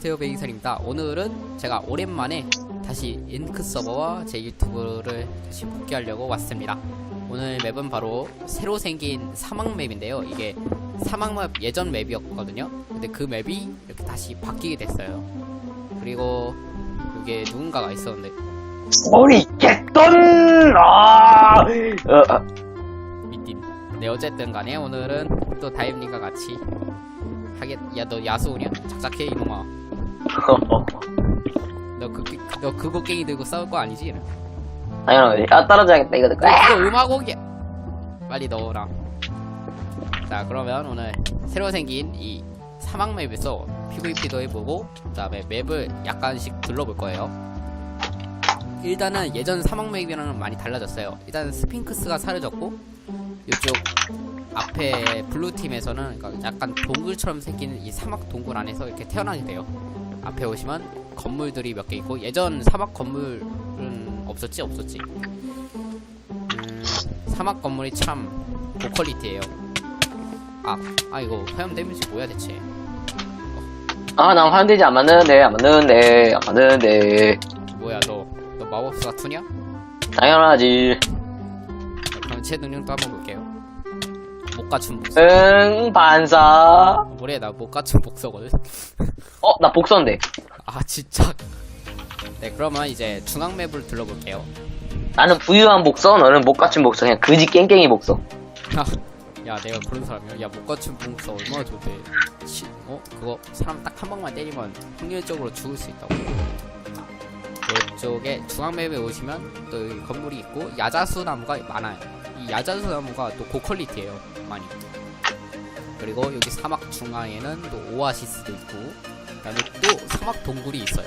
안녕하세요 베이설입니다. 오늘은 제가 오랜만에 다시 인크 서버와 제 유튜브를 다시 복귀하려고 왔습니다. 오늘 맵은 바로 새로 생긴 사막 맵인데요. 이게 사막 맵 예전 맵이었거든요. 근데 그 맵이 이렇게 다시 바뀌게 됐어요. 그리고 이게 누군가가 있었는데. 머리 개돈 아, 어, 아, 미딘 네 어쨌든 간에 오늘은 또 다임님과 같이 하겠 야너 야수오냐 작작해 이놈아 너 그, 너 그거 깽이 들고 싸울 거 아니지? 당연하지 아 떨어져야겠다 이거 듣고 어, 그거 음악곡이야. 빨리 넣어라. 자, 그러면 오늘 새로 생긴 이 사막 맵에서 PVP도 해보고, 그 다음에 맵을 약간씩 둘러볼 거예요. 일단은 예전 사막 맵이랑은 많이 달라졌어요. 일단 스핑크스가 사라졌고, 이쪽 앞에 블루팀에서는 약간 동굴처럼 생긴 이 사막 동굴 안에서 이렇게 태어나게 돼요. 앞에 오시면 건물들이 몇 개 있고, 예전 사막 건물은 없었지? 없었지? 음, 사막 건물이 참 고퀄리티예요. 아, 아 이거 화염 데미지 뭐야 대체? 아 난 화염되지 안 맞는데 안 맞는데 안 맞는데 뭐야 너, 너 마법사 투냐? 당연하지 그럼 제 능력도 한번 볼게요. 못 갖춘 복서. 응 반사 뭐래 나 못 갖춘 복서거든. 어 나 복선데 아 진짜. 네 그러면 이제 중앙 맵을 둘러볼게요. 나는 부유한 복서 너는 못 갖춘 복서 그냥 그지 깽깽이 복서 야 내가 그런 사람이야. 야 못 갖춘 복서 얼마나 좋대. 시, 어 그거 사람 딱 한 방만 때리면 확률적으로 죽을 수 있다고. 이쪽에 중앙 맵에 오시면 또 여기 건물이 있고 야자수 나무가 많아요. 이 야자수 나무가 또 고퀄리티예요. 많이. 그리고 여기 사막 중앙에는 또 오아시스도 있고 그다음에 또 사막 동굴이 있어요.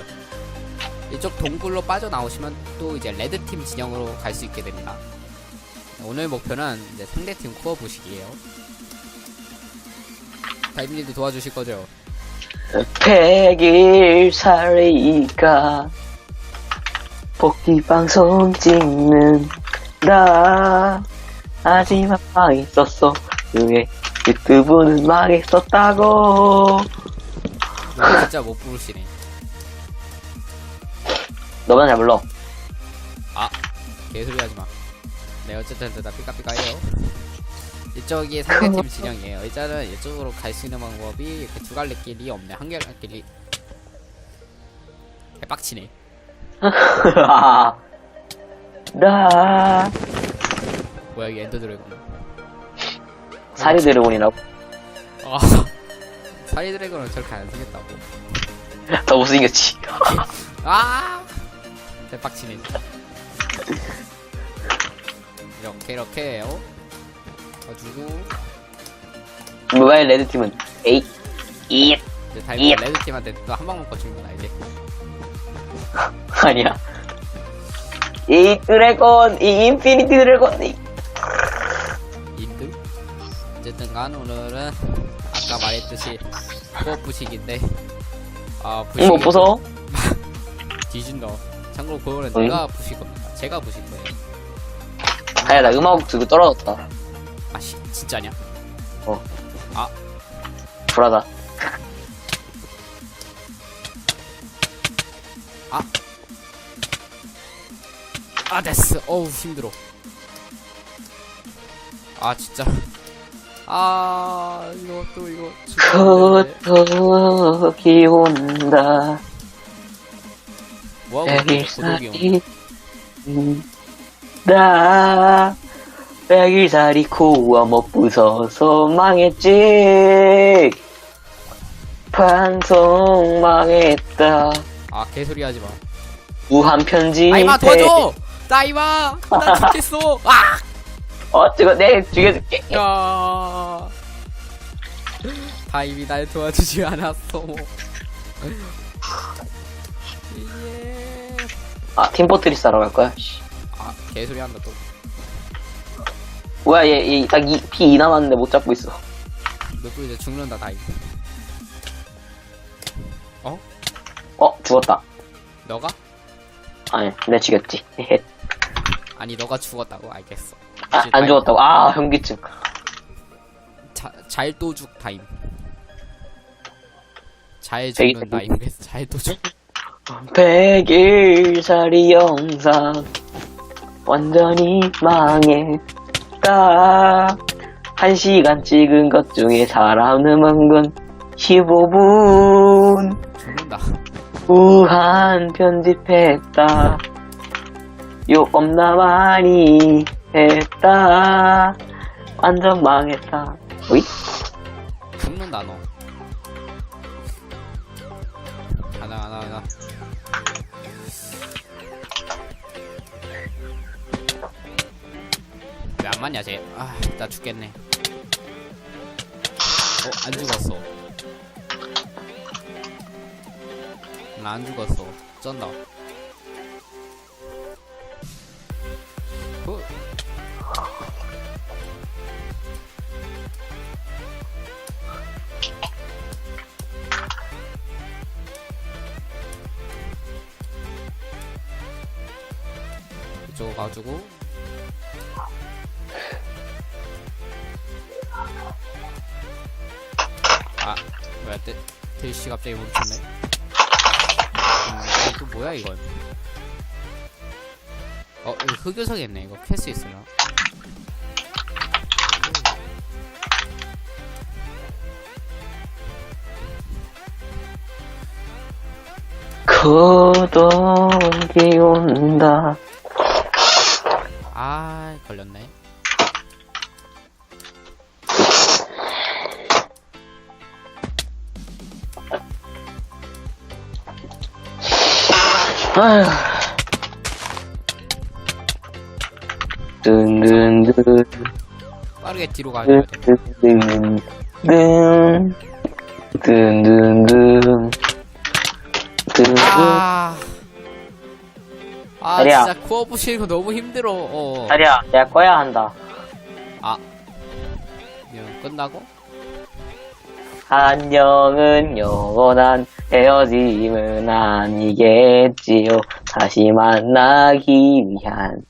이쪽 동굴로 빠져나오시면 또 이제 레드팀 진영으로 갈 수 있게 됩니다. 오늘 목표는 이제 상대팀 코어 부식이에요. 다이브님도 도와주실 거죠? 백일살이가 복귀 방송 찍는다 하지만 망했었어 그의 유튜브는 망했었다고 이거 진짜 못 부르시네. 너만 잘 불러 개소리 하지 마. 네, 어쨌든 다 삐까삐까해요. 이쪽이 상대팀 진영이에요. 일단은 이쪽으로 갈 수 있는 방법이 이렇게 두 갈래 길이 없네. 한 갈래 길이. 개빡치네. 나 뭐야, 이게 엔더 드래곤. 사리 드래곤이라고 아, 사리 드래곤은 저렇게 안 생겼다고. 더 못생겼지 아! 개빡치네. 이렇게, 이렇게 해요. 가지고, 모바일 레드팀은 에이 이 이제 다이브 예. 레드팀한테 또 한 방만 거치는구나, 이제. 아니야 이 드래곤 이 인피니티 드래곤 이? 어쨌든 간 오늘은 아까 말했듯이 코어 부식인데 아 부식이 이거 보소 뒤진다 참고로 그거는 응? 내가 부실 겁니다. 제가 부실 거예요. 아야 나 음악 들고 떨어졌다. 아 씨, 진짜냐? 불하다. 아 됐어. 어우 힘들어. 아 진짜 아 이거 또 이거. 고독이 온다 뭐하고 있어, 고독이 형 백일살이 나 백일살이 코와 못 부서서 망했지 방송 망했다 아 개소리 하지마 무한 편지 아이마 도와줘! 나 이마! 나 죽겠어! 아! 어쩌고 내 죽여줄게 야 다임이 날 도와주지 않았어. 예. 아 팀포트리스 하러 갈 거야 씨. 아 개소리 한다 또. 뭐야 얘딱피 2 남았는데 못 잡고 있어 너또 이제 죽는다 다임. 어 죽었다 너가? 아니 내 죽였지 아니 너가 죽었다고 알겠어. 아, 안. 죽었다고 아 현기증 자, 잘도죽 다임. 잘 되게 죽는다 이거겠어 잘 도죽 100일살이 영상 완전히 망했다. 1시간 찍은 것 중에 사람 남은 건 15분. 죽는다 무한 편집했다. 욕 겁나 많이 했다. 완전 망했다. 어이? 죽는다 너 가자 가자 가자 왜안 맞냐 쟤 아 나 죽겠네. 어 안 죽었어. 나 안 죽었어. 쩐다 가지고. 아 뭐야 때 대시 갑자기 멈췄네. 음, 또 뭐야 이건? 어 이거 흑요석이었네. 이거 캘 수 있어요. 고독이 온다. 아 걸렸네. 아휴. 든든든, 빠르게 뒤로 가줘야 돼 든든든, 든, 든든 든, 든, 아, 아 다리야. 진짜 코어 부시는 거 너무 힘들어. 어. 자리야, 내가 꺼야 한다. 이거 끝나고? 안녕은 영원한 헤어짐은 아니겠지요. 다시 만나기 위한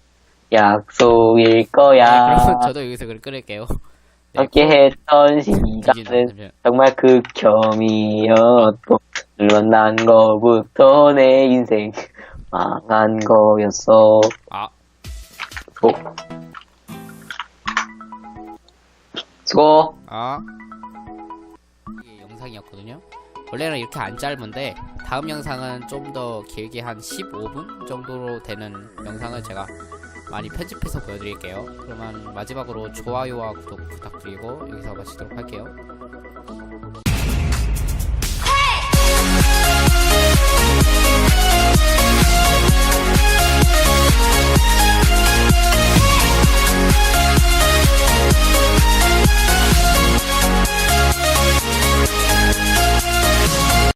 약속일 아, 거야. 그러면 저도 여기서 글 끊을게요. 네, 함께 했던 뒤진다. 시간은 정말 극혐이었고 물론 난 거부터 내 인생 망한 거였어. 아, 수고. 수고. 아. 이게 영상이었거든요. 원래는 이렇게 안 짧은데 다음 영상은 좀 더 길게 한 15분 정도로 되는 영상을 제가 많이 편집해서 보여드릴게요. 그러면 마지막으로 좋아요와 구독 부탁드리고 여기서 마치도록 할게요.